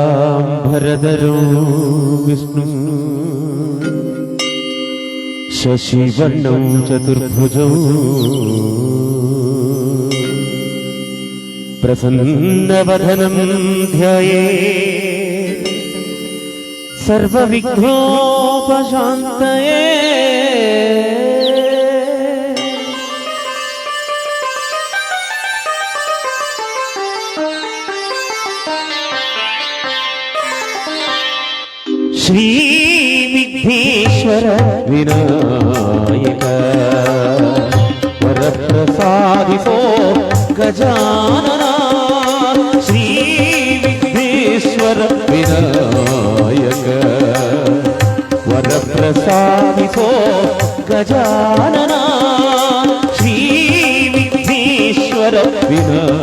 ശുക്ലാംഭരതരോ വിഷ്ണു ശശിവർണം ചതുർഭുജം പ്രസന്നവധനം ധ്യയേ സർവവിഘ്നോപശാന്തയേ శ్రీ విఘ్నేశ్వర వినాయక వరప్రసాదితో గజానన శ్రీ విఘ్నేశ్వర వినాయక వరప్రసాదితో గజానన శ్రీ విఘ్నేశ్వర వినాయక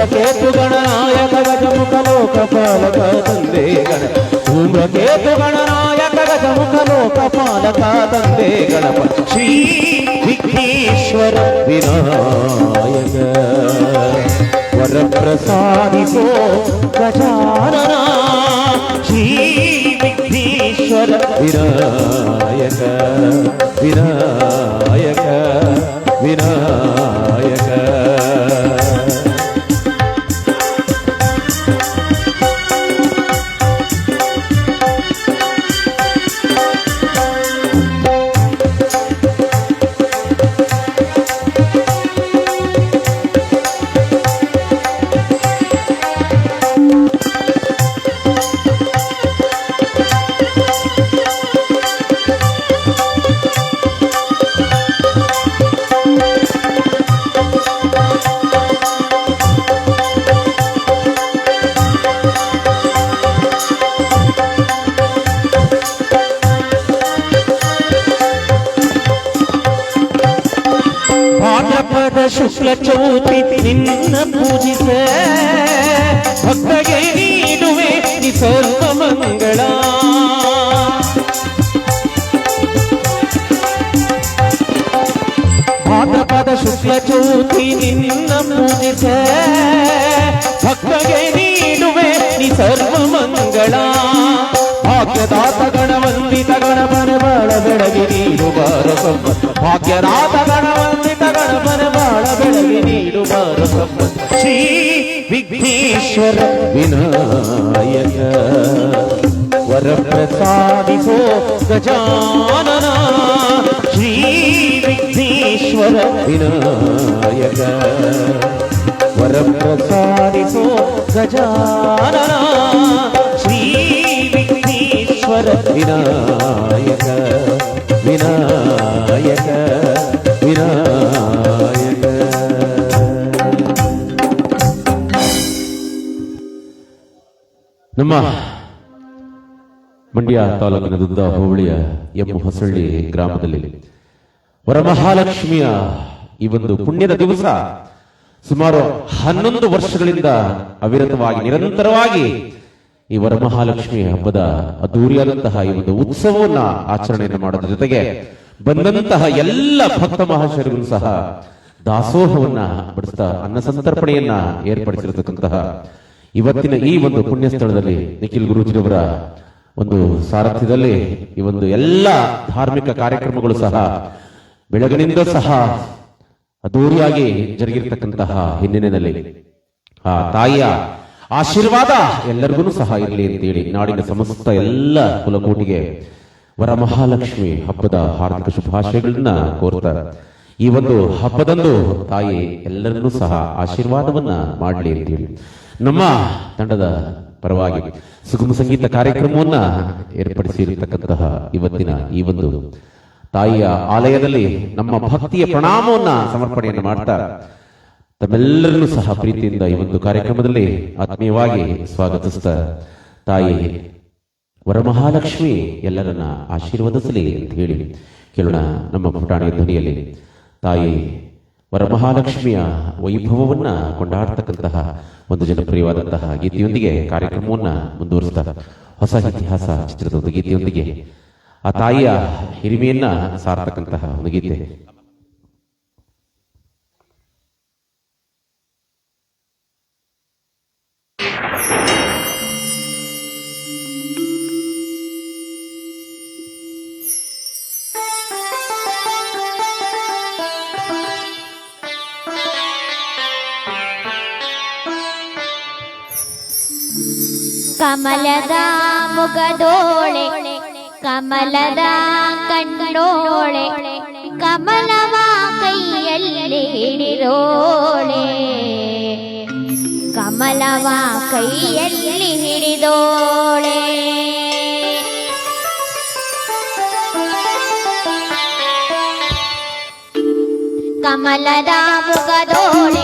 ధూమ్రకేతు గణనాయక గజముఖ లోక పాలక తందే గణ ధూమ్రకేతు గణనాయక గజముఖ లోక పాలక తందే గణప శ్రీ విఘ్నేశ్వర వినాయక వరప్రసాదితో గజానన శ్రీ విఘ్నేశ్వర వినాయక వినాయక వినాయక ಗಣವಂದಿತ ಗಣಪನ ಬಾಳ ಬೆಳಗಿ ನೀಡುವಾರ ಸಂಪತ್ ಭಾಗ್ಯದಾತ ಗಣವಂದಿತ ಗಣಪನ ಬಾಳ ಬೆಳಗಿ ನೀಡುವಾರ ಸಂಪತ್ ಶ್ರೀ ವಿಘ್ನೇಶ್ವರ ವಿನಾಯಕ ವರಪ್ರಸಾದಿಸೋ ಗಜಾನನ ಶ್ರೀ ವಿಘ್ನೇಶ್ವರ ವಿನಾಯಕ ವರಪ್ರಸಾದಿಸೋ ಗಜಾನನ ವಿಘ್ನೇಶ್ವರ ವಿನಾಯಕ ವಿನಾಯಕ ವಿನಾಯಕ ನಮ್ಮ ಮಂಡ್ಯ ತಾಲೂಕಿನ ದುದ್ದ ಹೋಬಳಿಯ ಎಂ ಹೊಸಳ್ಳಿ ಗ್ರಾಮದಲ್ಲಿ ವರಮಹಾಲಕ್ಷ್ಮಿಯ ಈ ಒಂದು ಪುಣ್ಯದ ದಿವಸ ಸುಮಾರು ಹನ್ನೊಂದು ವರ್ಷಗಳಿಂದ ಅವಿರತವಾಗಿ ನಿರಂತರವಾಗಿ ಈ ವರಮಹಾಲಕ್ಷ್ಮಿ ಹಬ್ಬದ ಅದ್ದೂರಿಯಾದಂತಹ ಈ ಒಂದು ಉತ್ಸವವನ್ನ ಆಚರಣೆಯನ್ನು ಮಾಡೋದ್ರ ಜೊತೆಗೆ ಬಂದಂತಹ ಎಲ್ಲ ಭಕ್ತ ಮಹಾಶಯರಿಗೂ ಸಹ ದಾಸೋಹವನ್ನ ಬಡಿಸ್ತಾ ಅನ್ನ ಸಂತರ್ಪಣೆಯನ್ನ ಏರ್ಪಡಿಸಿರತಕ್ಕಂತಹ ಇವತ್ತಿನ ಈ ಒಂದು ಪುಣ್ಯ ಸ್ಥಳದಲ್ಲಿ ನಿಖಿಲ್ ಗುರುಜಿರವರ ಒಂದು ಸಾರಥ್ಯದಲ್ಲಿ ಈ ಒಂದು ಎಲ್ಲ ಧಾರ್ಮಿಕ ಕಾರ್ಯಕ್ರಮಗಳು ಸಹ ಬೆಳಗಿನಿಂದ ಸಹ ಅದ್ದೂರಿಯಾಗಿ ಜರುಗಿರ್ತಕ್ಕಂತಹ ಹಿನ್ನೆಲೆಯಲ್ಲಿ ಆ ತಾಯಿಯ ಆಶೀರ್ವಾದ ಎಲ್ಲರಿಗೂ ಸಹ ಇರಲಿ ಅಂತೇಳಿ ನಾಡಿನ ಸಮಸ್ತ ಎಲ್ಲ ಕುಲಕೋಟಿಗೆ ವರಮಹಾಲಕ್ಷ್ಮಿ ಹಬ್ಬದ ಹಾರ್ದಿಕ ಶುಭಾಶಯಗಳನ್ನ ಕೋರ್ತಾ ಈ ಒಂದು ಹಬ್ಬದಂದು ತಾಯಿ ಎಲ್ಲರನ್ನೂ ಸಹ ಆಶೀರ್ವಾದವನ್ನ ಮಾಡಲಿ ಅಂತೇಳಿ. ನಮ್ಮ ತಂಡದ ಪರವಾಗಿ ಸುಗಮ ಸಂಗೀತ ಕಾರ್ಯಕ್ರಮವನ್ನ ಏರ್ಪಡಿಸಿರ್ತಕ್ಕಂತಹ ಇವತ್ತಿನ ಈ ಒಂದು ತಾಯಿಯ ಆಲಯದಲ್ಲಿ ನಮ್ಮ ಭಕ್ತಿಯ ಪ್ರಣಾಮವನ್ನ ಸಮರ್ಪಣೆಯನ್ನು ಮಾಡ್ತಾ ತಮ್ಮೆಲ್ಲರನ್ನೂ ಸಹ ಪ್ರೀತಿಯಿಂದ ಈ ಒಂದು ಕಾರ್ಯಕ್ರಮದಲ್ಲಿ ಆತ್ಮೀಯವಾಗಿ ಸ್ವಾಗತಿಸಿದ ತಾಯಿ, ವರಮಹಾಲಕ್ಷ್ಮಿ ಎಲ್ಲರನ್ನ ಆಶೀರ್ವದಿಸಲಿ ಅಂತ ಹೇಳಿ ಕೇಳೋಣ ನಮ್ಮ ಪುಟಾಣಿಯ ಧ್ವನಿಯಲ್ಲಿ. ತಾಯಿ, ವರಮಹಾಲಕ್ಷ್ಮಿಯ ವೈಭವವನ್ನ ಕೊಂಡಾಡ್ತಕ್ಕಂತಹ ಒಂದು ಜನಪ್ರಿಯವಾದಂತಹ ಗೀತೆಯೊಂದಿಗೆ ಕಾರ್ಯಕ್ರಮವನ್ನ ಮುಂದುವರಿಸ್ತಾ, ಹೊಸ ಇತಿಹಾಸ ಚಿತ್ರದ ಒಂದು ಗೀತೆಯೊಂದಿಗೆ. ಆ ತಾಯಿಯ ಹಿರಿಮೆಯನ್ನ ಸಾರತಕ್ಕಂತಹ ಒಂದು ಗೀತೆ. ಕಮಲದ ಮುಗದೋಳೆ ಕಮಲದ ಕಣ್ಣೋಳೆ ಕಮಲವ ಕೈಯಲ್ಲಿ ಹಿಡಿದೋಳೆ ಕಮಲವ ಕೈಯಲ್ಲಿ ಹಿಡಿದೋಳೆ ಕಮಲದ ಮುಗದೋಳೆ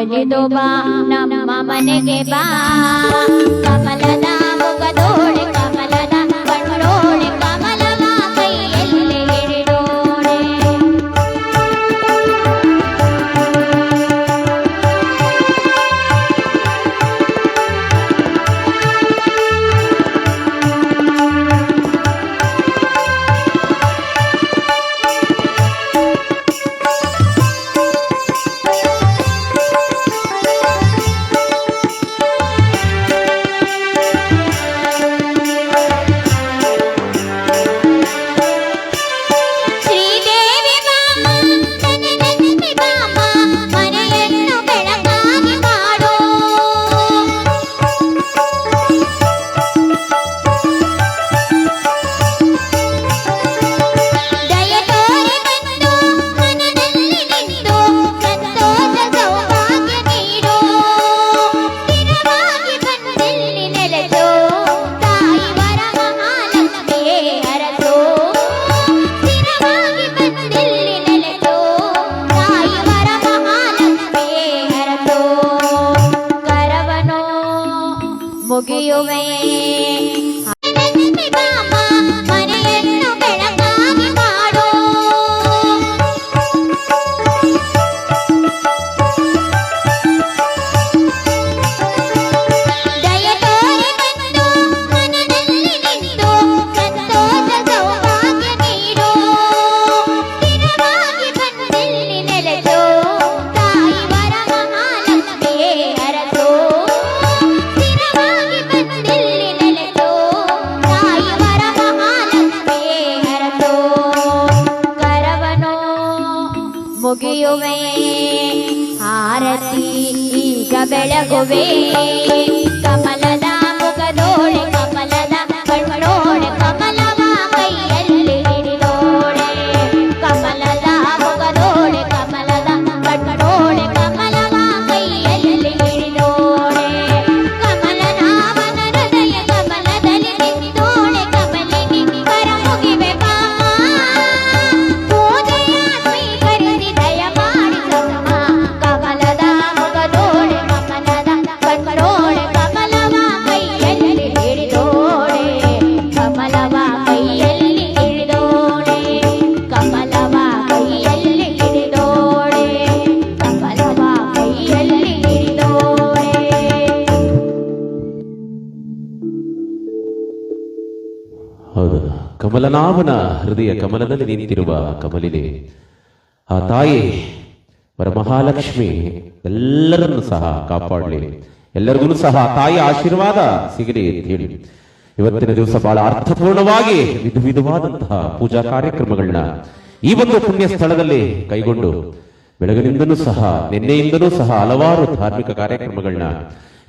ಒಲಿದು ಬಾ ನಮ್ಮ ಮನೆಗೆ ಬಾ ಕಮಲದ ಮುಖದೋಳೆ ಕಮಲನಾಭನ ಹೃದಯ ಕಮಲದಲ್ಲಿ ನಿಂತಿರುವ ಕಮಲಿದೆ. ಆ ತಾಯಿ, ವರಮಹಾಲಕ್ಷ್ಮಿ, ಎಲ್ಲರನ್ನು ಸಹ ಕಾಪಾಡಲಿ. ಎಲ್ಲರಿಗೂ ಸಹ ತಾಯಿ ಆಶೀರ್ವಾದ ಸಿಗಲಿ ಅಂತ ಹೇಳಿ. ಇವತ್ತಿನ ದಿವಸ ಬಹಳ ಅರ್ಥಪೂರ್ಣವಾಗಿ ವಿಧ ವಿಧವಾದಂತಹ ಪೂಜಾ ಕಾರ್ಯಕ್ರಮಗಳನ್ನ ಈ ಒಂದು ಪುಣ್ಯ ಸ್ಥಳದಲ್ಲಿ ಕೈಗೊಂಡು ಬೆಳಗಿನಿಂದನೂ ಸಹ ನಿನ್ನೆಯಿಂದನೂ ಸಹ ಹಲವಾರು ಧಾರ್ಮಿಕ ಕಾರ್ಯಕ್ರಮಗಳನ್ನ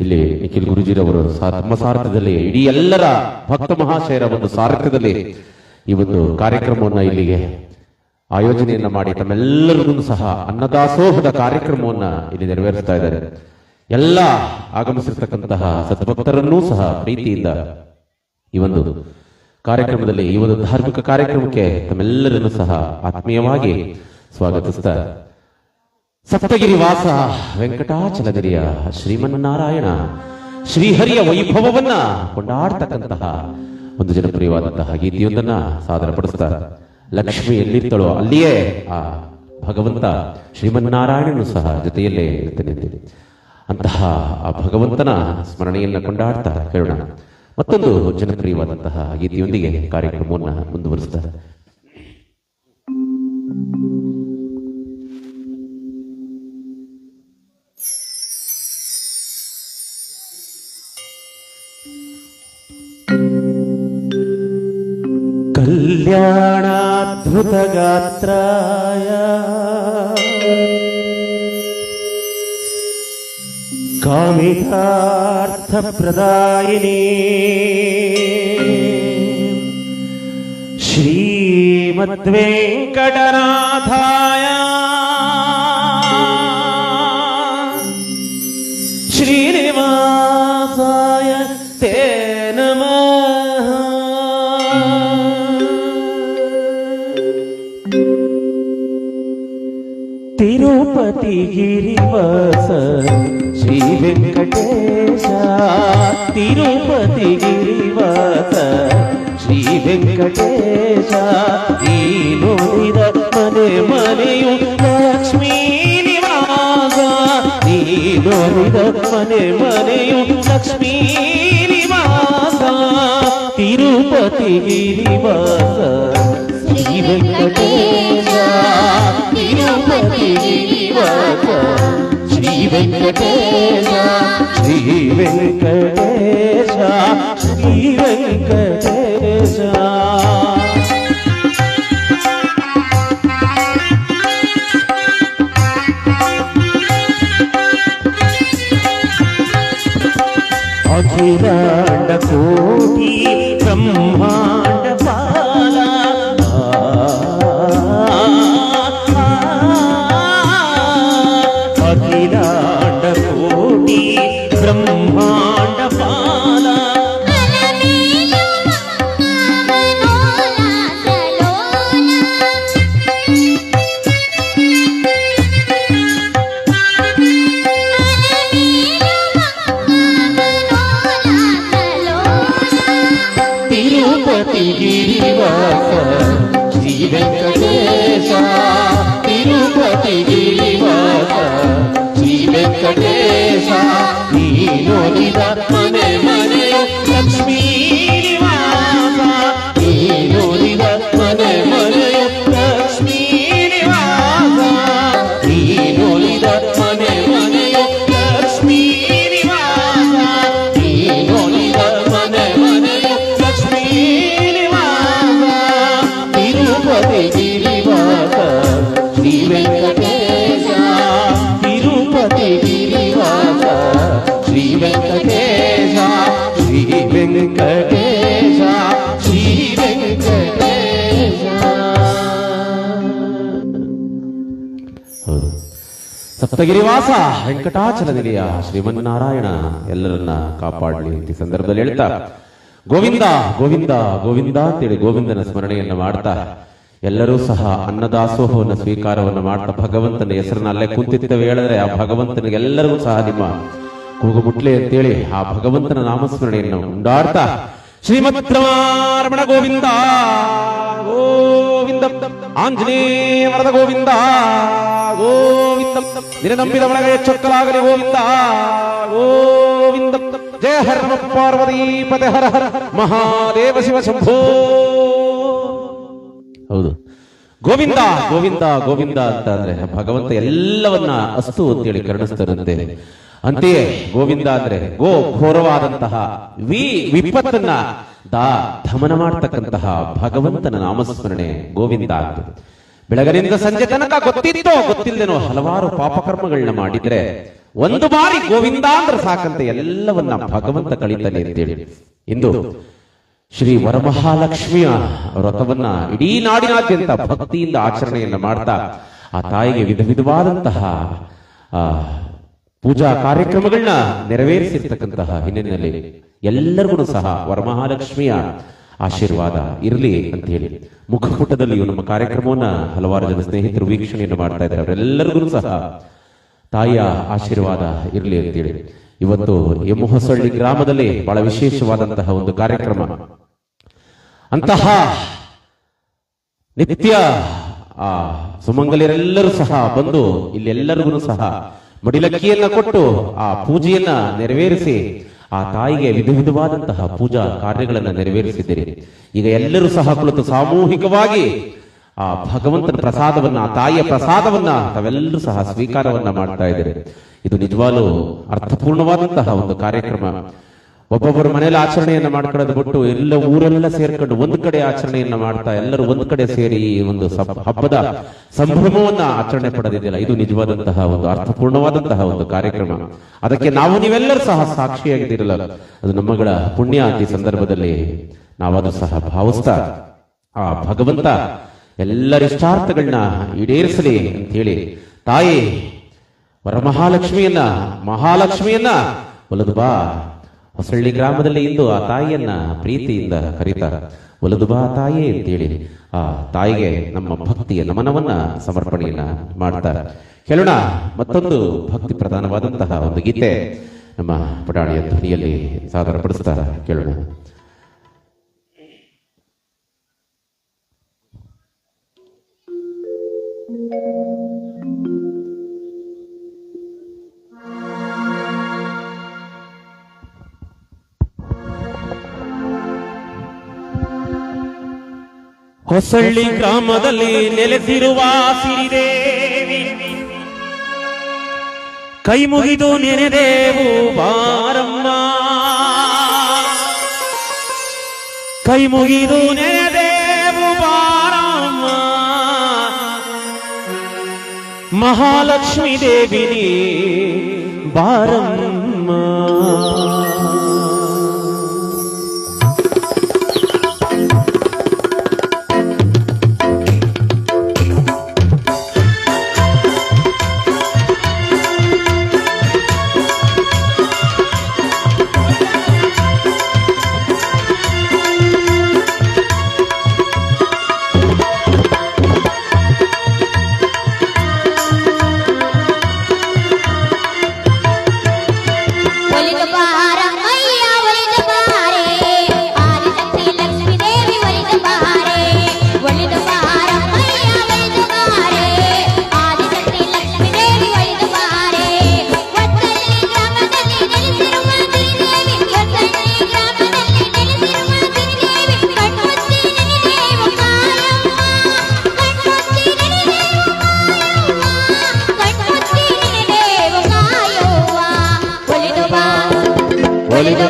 ಇಲ್ಲಿ ನಿಖಿಲ್ ಗುರುಜಿರವರು ತಮ್ಮ ಸಾರಥ್ಯದಲ್ಲಿ ಇಡೀ ಎಲ್ಲರ ಭಕ್ತ ಮಹಾಶಯರ ಒಂದು ಸಾರಥ್ಯದಲ್ಲಿ ಈ ಒಂದು ಕಾರ್ಯಕ್ರಮವನ್ನು ಇಲ್ಲಿಗೆ ಆಯೋಜನೆಯನ್ನ ಮಾಡಿ ತಮ್ಮೆಲ್ಲರಿಗೂ ಸಹ ಅನ್ನದಾಸೋಹದ ಕಾರ್ಯಕ್ರಮವನ್ನ ಇಲ್ಲಿ ನೆರವೇರಿಸ್ತಾ ಇದ್ದಾರೆ. ಎಲ್ಲ ಆಗಮಿಸಿರ್ತಕ್ಕಂತಹ ಸದ್ಭಕ್ತರನ್ನೂ ಸಹ ಪ್ರೀತಿಯಿಂದ ಈ ಒಂದು ಕಾರ್ಯಕ್ರಮದಲ್ಲಿ, ಈ ಒಂದು ಧಾರ್ಮಿಕ ಕಾರ್ಯಕ್ರಮಕ್ಕೆ ತಮ್ಮೆಲ್ಲರನ್ನು ಸಹ ಆತ್ಮೀಯವಾಗಿ ಸ್ವಾಗತಿಸ್ತಾ ಸಪ್ತಗಿರಿ ವಾಸ ವೆಂಕಟಾಚಲಗಿರಿಯ ಶ್ರೀಮನ್ನಾರಾಯಣ ಶ್ರೀಹರಿಯ ವೈಭವವನ್ನ ಕೊಂಡಾಡ್ತಕ್ಕಂತಹ ಒಂದು ಜನಪ್ರಿಯವಾದಂತಹ ಗೀತೆಯೊಂದನ್ನ ಸಾದರಪಡಿಸ್ತಾ ಲಕ್ಷ್ಮಿ ಎಲ್ಲಿರ್ತಾಳೋ ಅಲ್ಲಿಯೇ ಆ ಭಗವಂತ ಶ್ರೀಮನ್ನಾರಾಯಣನು ಸಹ ಜೊತೆಯಲ್ಲೇ ಇರ್ತೇನೆ ಅಂತೇಳಿ. ಅಂತಹ ಆ ಭಗವಂತನ ಸ್ಮರಣೆಯನ್ನ ಕೊಂಡಾಡ್ತಾ ಹೇಳೋಣ ಮತ್ತೊಂದು ಜನಪ್ರಿಯವಾದಂತಹ ಗೀತೆಯೊಂದಿಗೆ ಕಾರ್ಯಕ್ರಮವನ್ನು ಮುಂದುವರಿಸ್ತಾರೆ कल्याणाद्भुतगात्राय कामितार्थप्रदायिने श्रीमद्वेङ्कटनाथाय గిరివాస శ్రీ వెంకటేశ తిరుపతి గిరివాస శ్రీ వెంకటేశ ఈ నోడిద మనే మನೆయు లక్ష్మీ నివాస ఈ నోడిద మనే మನೆయు తిరుపతి గిరివాస శ్రీ వెంకటేశ తిరుపతి గిరి శ్రీవాత శ్రీ వెంకటేశ శ్రీ వెంకటేశ శ్రీ వెంకటేశ కోటి బ్రహ్మా ಸಪ್ತಗಿರಿವಾಸ ವೆಂಕಟಾಚಲ ನಿಲಯ ಶ್ರೀಮನ್ನಾರಾಯಣ, ಎಲ್ಲರನ್ನ ಕಾಪಾಡಲಿ ಈ ಸಂದರ್ಭದಲ್ಲಿ ಹೇಳ್ತಾ, ಗೋವಿಂದ ಗೋವಿಂದ ಗೋವಿಂದ ಅಂತೇಳಿ ಗೋವಿಂದನ ಸ್ಮರಣೆಯನ್ನು ಮಾಡ್ತಾ ಎಲ್ಲರೂ ಸಹ ಅನ್ನದಾಸೋಹವನ್ನು ಸ್ವೀಕಾರವನ್ನು ಮಾಡ್ತಾ ಭಗವಂತನ ಹೆಸರನ್ನ ಅಲ್ಲೇ ಕುಂತಿತ್ತವೆ ಹೇಳಿದ್ರೆ ಆ ಭಗವಂತನಿಗೆ ಎಲ್ಲರಿಗೂ ಸಹ ನಿಮ್ಮ ಕೂಗು ಅಂತೇಳಿ ಆ ಭಗವಂತನ ನಾಮಸ್ಮರಣೆಯನ್ನು ಉಂಡಾಡ್ತಾ ಶ್ರೀಮದ್ ರಮಣ ಗೋವಿಂದ ಗೋವಿಂದ, ಆಂಜನೇಯ ವರದ ಗೋವಿಂದ ಗೋವಿಂದ ನಿನ್ನ ನಂಬಿದ ಒಳಗೆ ಚೊಕ್ಕಲಾಗಲಿ ಗೋವಿಂದ ಗೋವಿಂದ, ಜಯ ಹರ ಪಾರ್ವತಿ ಪದ ಹರ ಹರ, ಮಹಾದೇವ ಶಿವ ಶಂಭೋ. ಹೌದು. ಗೋವಿಂದ ಗೋವಿಂದ ಗೋವಿಂದ ಅಂತ ಅಂದ್ರೆ ಭಗವಂತ ಎಲ್ಲವನ್ನ ಅಸ್ತು ಅಂತೇಳಿ ಕರುಣಿಸ್ತಾರಂತೆ. ಅಂತೆಯೇ ಗೋವಿಂದ ಅಂದ್ರೆ ಗೋ ಘೋರವಾದಂತಹ ವಿ ವಿಪತ್ತನ್ನ ದಾ ದಮನ ಮಾಡತಕ್ಕಂತಹ ಭಗವಂತನ ನಾಮಸ್ಮರಣೆ ಗೋವಿಂದ ಆಗ್ತದೆ. ಬೆಳಗನಿಂದ ಸಂಜೆ ತನಕ ಗೊತ್ತಿದ್ದೋ ಗೊತ್ತಿಲ್ಲದೇನೋ ಹಲವಾರು ಪಾಪಕರ್ಮಗಳನ್ನ ಮಾಡಿದ್ರೆ ಒಂದು ಬಾರಿ ಗೋವಿಂದ ಅಂದ್ರೆ ಸಾಕಂತೆ ಎಲ್ಲವನ್ನ ಭಗವಂತ ಕಳೀತಾನೆ ಅಂತೇಳಿ. ಇಂದು ಶ್ರೀ ವರಮಹಾಲಕ್ಷ್ಮಿಯ ವ್ರತವನ್ನ ಇಡೀ ನಾಡಿನಾದ್ಯಂತ ಭಕ್ತಿಯಿಂದ ಆಚರಣೆಯನ್ನು ಮಾಡ್ತಾ ಆ ತಾಯಿಗೆ ವಿಧ ವಿಧವಾದಂತಹ ಪೂಜಾ ಕಾರ್ಯಕ್ರಮಗಳನ್ನ ನೆರವೇರಿಸಿರ್ತಕ್ಕಂತಹ ಹಿನ್ನೆಲೆಯಲ್ಲಿ ಎಲ್ಲರಿಗೂ ಸಹ ವರಮಹಾಲಕ್ಷ್ಮಿಯ ಆಶೀರ್ವಾದ ಇರಲಿ ಅಂತ ಹೇಳಿ ಮುಖಪುಟದಲ್ಲಿಯೂ ನಮ್ಮ ಕಾರ್ಯಕ್ರಮವನ್ನ ಹಲವಾರು ಜನ ಸ್ನೇಹಿತರು ವೀಕ್ಷಣೆಯನ್ನು ಮಾಡ್ತಾ ಇದ್ದಾರೆ. ಅವರೆಲ್ಲರಿಗೂ ಸಹ ತಾಯಿಯ ಆಶೀರ್ವಾದ ಇರಲಿ ಅಂತೇಳಿ ಇವತ್ತು ಎಮ್ಮಹೊಸಳ್ಳಿ ಗ್ರಾಮದಲ್ಲಿ ಬಹಳ ವಿಶೇಷವಾದಂತಹ ಒಂದು ಕಾರ್ಯಕ್ರಮ. ಅಂತಹ ನಿತ್ಯ ಆ ಸುಮಂಗಲಿಯರೆಲ್ಲರೂ ಸಹ ಬಂದು ಇಲ್ಲೆಲ್ಲರಿಗೂ ಸಹ ಮಡಿಲಕ್ಕಿಯನ್ನ ಕೊಟ್ಟು ಆ ಪೂಜೆಯನ್ನ ನೆರವೇರಿಸಿ, ಆ ತಾಯಿಗೆ ವಿಧ ವಿಧವಾದಂತಹ ಪೂಜಾ ಕಾರ್ಯಗಳನ್ನ ನೆರವೇರಿಸಿದ್ದೀರಿ. ಈಗ ಎಲ್ಲರೂ ಸಹ ಕುಳಿತು ಸಾಮೂಹಿಕವಾಗಿ ಆ ಭಗವಂತನ ಪ್ರಸಾದವನ್ನ ತಾಯಿಯ ಪ್ರಸಾದವನ್ನ ತಾವೆಲ್ಲರೂ ಸಹ ಸ್ವೀಕಾರವನ್ನ ಮಾಡ್ತಾ ಇದ್ದೀರಿ. ಇದು ನಿಜವಾಗ್ಲೂ ಅರ್ಥಪೂರ್ಣವಾದಂತಹ ಒಂದು ಕಾರ್ಯಕ್ರಮ. ಒಬ್ಬೊಬ್ಬರು ಮನೇಲಿ ಆಚರಣೆಯನ್ನ ಮಾಡ್ಕೊಳ್ಳೋದು ಬಿಟ್ಟು ಎಲ್ಲ ಊರೆಲ್ಲ ಸೇರ್ಕೊಂಡು ಒಂದು ಕಡೆ ಆಚರಣೆಯನ್ನ ಮಾಡ್ತಾ ಎಲ್ಲರೂ ಒಂದು ಕಡೆ ಸೇರಿ ಈ ಒಂದು ಹಬ್ಬದ ಸಂಭ್ರಮವನ್ನ ಆಚರಣೆ ಪಡೆದಿದೆಯಲ್ಲ ಇದು ನಿಜವಾದಂತಹ ಒಂದು ಅರ್ಥಪೂರ್ಣವಾದಂತಹ ಒಂದು ಕಾರ್ಯಕ್ರಮ. ಅದಕ್ಕೆ ನಾವು ನೀವೆಲ್ಲರೂ ಸಹ ಸಾಕ್ಷಿಯಾಗಿದ್ದೀರಲ್ಲ. ಅದು ನಮ್ಮಗಳ ಪುಣ್ಯ ಈ ಸಂದರ್ಭದಲ್ಲಿ ನಾವದು ಸಹ ಭಾವಿಸ್ತಾ ಆ ಭಗವಂತ ಎಲ್ಲರ ಇಷ್ಟಾರ್ಥಗಳನ್ನ ಈಡೇರಿಸಲಿ ಅಂತ ಹೇಳಿ ತಾಯಿ ವರಮಹಾಲಕ್ಷ್ಮಿಯನ್ನ ಮಹಾಲಕ್ಷ್ಮಿಯನ್ನ ಒಲದು ಬಾ. ಹೊಸಳ್ಳಿ ಗ್ರಾಮದಲ್ಲಿ ಇಂದು ಆ ತಾಯಿಯನ್ನ ಪ್ರೀತಿಯಿಂದ ಕರೀತಾರೆ ಒಲದು ಬಾ ತಾಯಿ ಅಂತೇಳಿ ಆ ತಾಯಿಗೆ ನಮ್ಮ ಭಕ್ತಿಯ ನಮನವನ್ನ ಸಮರ್ಪಣೆಯನ್ನ ಮಾಡ್ತಾರೆ ಕೇಳೋಣ ಮತ್ತೊಂದು ಭಕ್ತಿ ಪ್ರಧಾನವಾದಂತಹ ಒಂದು ಗೀತೆ ನಮ್ಮ ಪುಟಾಣಿಯ ಧ್ವನಿಯಲ್ಲಿ ಸಾದರಪಡಿಸ್ತಾರ ಕೇಳೋಣ. ಹೊಸಳ್ಳಿ ಗ್ರಾಮದಲ್ಲಿ ನೆಲೆಸಿರುವ ಸಿರಿದೇವಿ. ಕೈ ಮುಗಿದು ನೆನೆದೇವು ಬಾರಮ್ಮ. ಕೈ ಮುಗಿದು ನೆನೆದೇವು ಬಾರಮ್ಮ. ಮಹಾಲಕ್ಷ್ಮೀ ದೇವಿನಿ ಬಾರಮ್ಮ. ಒಲಿದು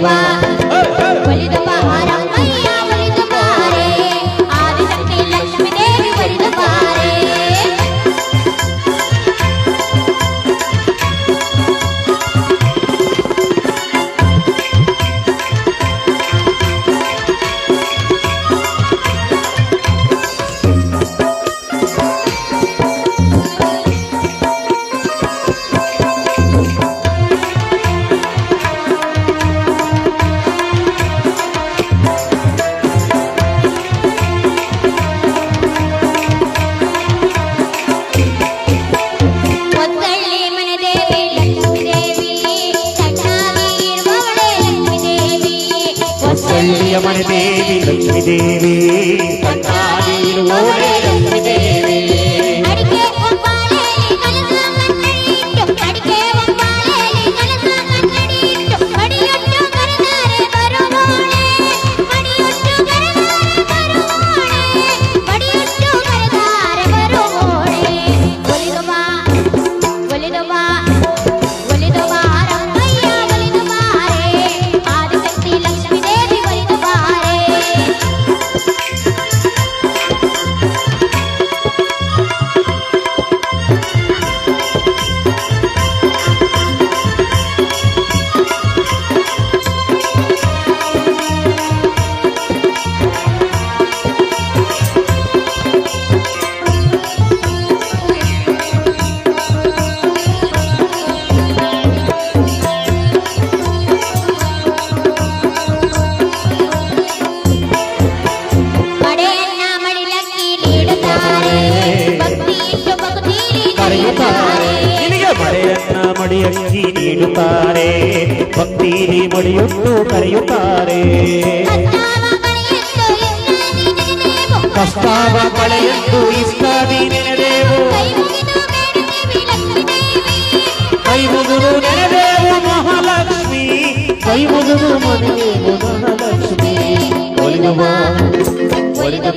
ദേവി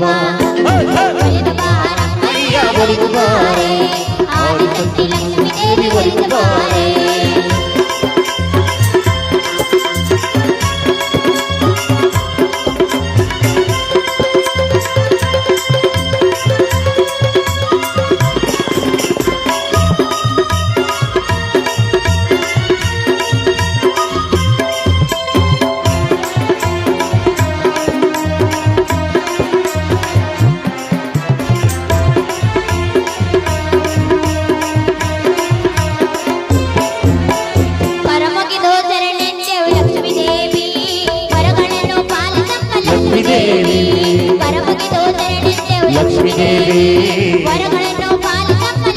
வைரவா வைரவா ஐயா ஒளிக்கு பாரே ஆடி தொட்டில் தேவி ஒளிக்கு பாரே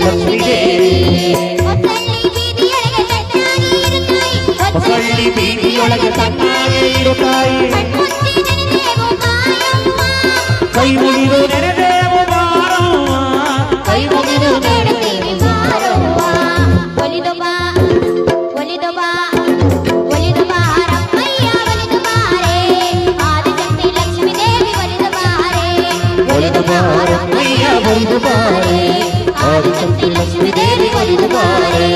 లక్ష్మీదేవి ಲಕ್ಷ್ಮೀದೇವಿ ಬೀದಿ ಒಳಗೆ ತಟ್ಟಾಗಿ ಇರುತ್ತಾಯಿ లక్ష్మీదేవి కలుగుగారే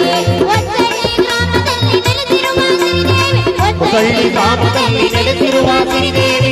కాపు తల్లి నెలసిరువా దేవి